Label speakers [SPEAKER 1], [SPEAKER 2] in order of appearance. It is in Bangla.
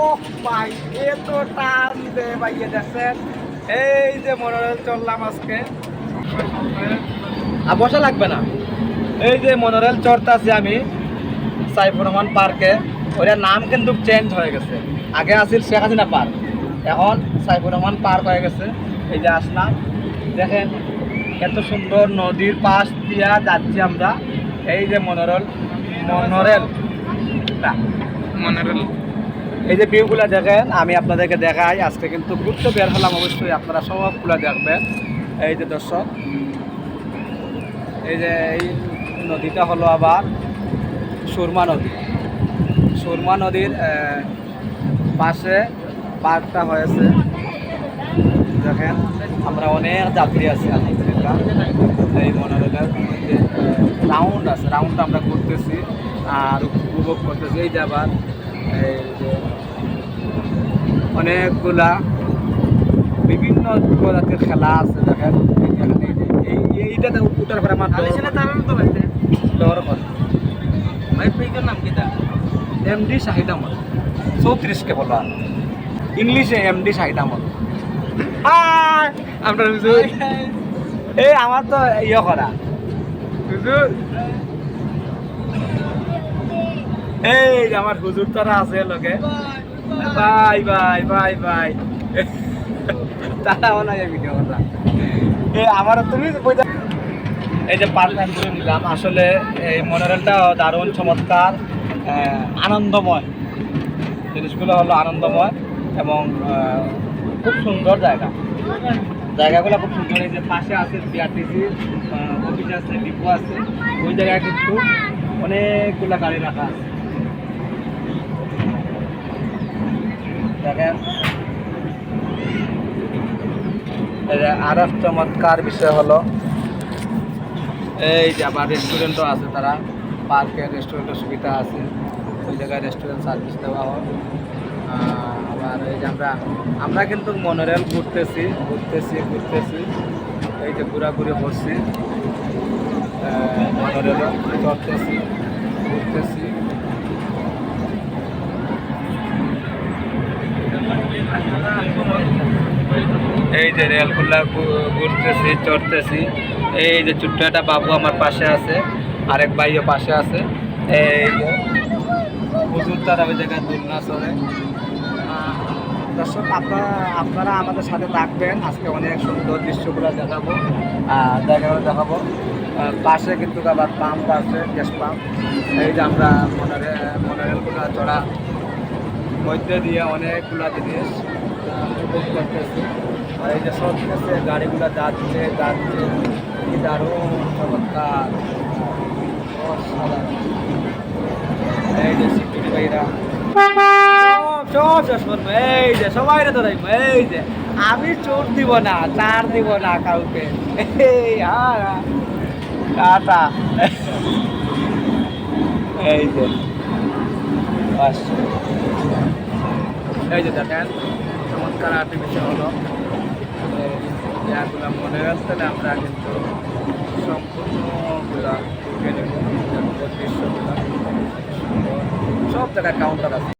[SPEAKER 1] ও ভাই, এ তো টান দে ভাইয়ে দেখছেন? এই যে মনোরেল চললাম আজকে। আর বসা লাগবে না। এই যে মনোরেল চড়তাছি আমি, সাইফুর রহমান পার্কে। ওটার নাম কিন্তু চেঞ্জ হয়ে গেছে। আগে আছিল শেখ হাসিনা পার্ক, এখন সাইফুর রহমান পার্ক হয়ে গেছে। এই যে আসলাম। দেখেন, এত সুন্দর নদীর পাশ দিয়া যাচ্ছি আমরা। এই যে মনোরল, মনোরেল।
[SPEAKER 2] মনোরল।
[SPEAKER 1] এই যে ভিউগুলো দেখেন, আমি আপনাদেরকে দেখাই। আজকে কিন্তু ঘুরতে বের হলাম অবশ্যই, আপনারা সবগুলো দেখবেন। এই যে দর্শক, এই যে এই নদীটা হলো আবার সুরমা নদী। সুরমা নদীর পাশে পার্কটা হয়েছে। দেখেন, আমরা অনেক যাত্রী আছি এই মনোরমের মধ্যে রাউন্ড আছে রাউন্ডটা আমরা করতেছি আর উপভোগ করতেছি। এই যে আবার, এই যে অনেকগুলা বিভিন্ন প্রজাতির খেলা আছে দেখেন। এইটাতে উঠার পরে আমার
[SPEAKER 2] নাম
[SPEAKER 1] এমডি শাহিদ চৌত্রিশকে বলা ইংলিশে এমডি শাহিদ আহমদ। হাই আমরা হুজুর। এই আমার তো ইয়ে করা। হুজুর। এই আমার হুজুর তারা আছে লোকে বাই বাই বাই বাই। তারাও নাই ভিডিও আমার তুমি এই যে পার্ক করে নিলাম, আসলে এই মনোরেলটা দারুণ, চমৎকার আনন্দময়। জিনিসগুলো হলো আনন্দময় এবং খুব সুন্দর জায়গা। জায়গাগুলো খুব সুন্দর। এই যে পাশে আছে বিআরটিসি অফিস আছে ডিপো আছে। ওই জায়গায় কিন্তু অনেকগুলা গাড়ি রাখা আছে দেখেন এই যে আর এক চমৎকার বিষয় হলো? এই যে আবার রেস্টুরেন্টও আছে তারা। পার্কে রেস্টুরেন্টের সুবিধা আছে। ওই জায়গায় রেস্টুরেন্ট সার্ভিস দেওয়া হয়। আবার এই যে আমরা আমরা কিন্তু মনোরেল ঘুরতেছি ঘুরতেছি ঘুরতেছি। এই যে ঘোরাঘুরি করছি। মনোরেল চড়তেছি ঘুরতেছি এই যে রেলগুলা ঘুরতেছি চড়তেছি। এই যে ছোট্ট একটা বাবু আমার পাশে আছে আরেক ভাইও পাশে আছে। এই যে হুজুর তারা ওই জায়গায় দুলনা আহ, দর্শক আপনারা আপনারা আমাদের সাথে থাকবেন। আজকে অনেক সুন্দর দৃশ্যগুলো দেখাবো জায়গাগুলো দেখাবো পাশে কিন্তু আবার পাম্প আছে গ্যাস পাম্প। এই যে আমরা মনে মনোরেলগুলো চড়া। মধ্যে দিয়ে অনেকগুলা জিনিস উপভোগ করতেছি। আর এই যে চলতেছে গাড়িগুলো যাচ্ছে যাচ্ছে। কি দারুণ চমৎকার। এই যে সিকিউরিটি ভাইরা। সব যে আমি চোর দিব না, চার দিব না কাউকে। এই যে। চমৎকার আর্টিফিশিয়াল হলো। ইয়াগুলো মনে রাখতে আমরা কিন্তু সম্পূর্ণগুলা দৃশ্যগুলা সব জায়গায় কাউন্টার আছে।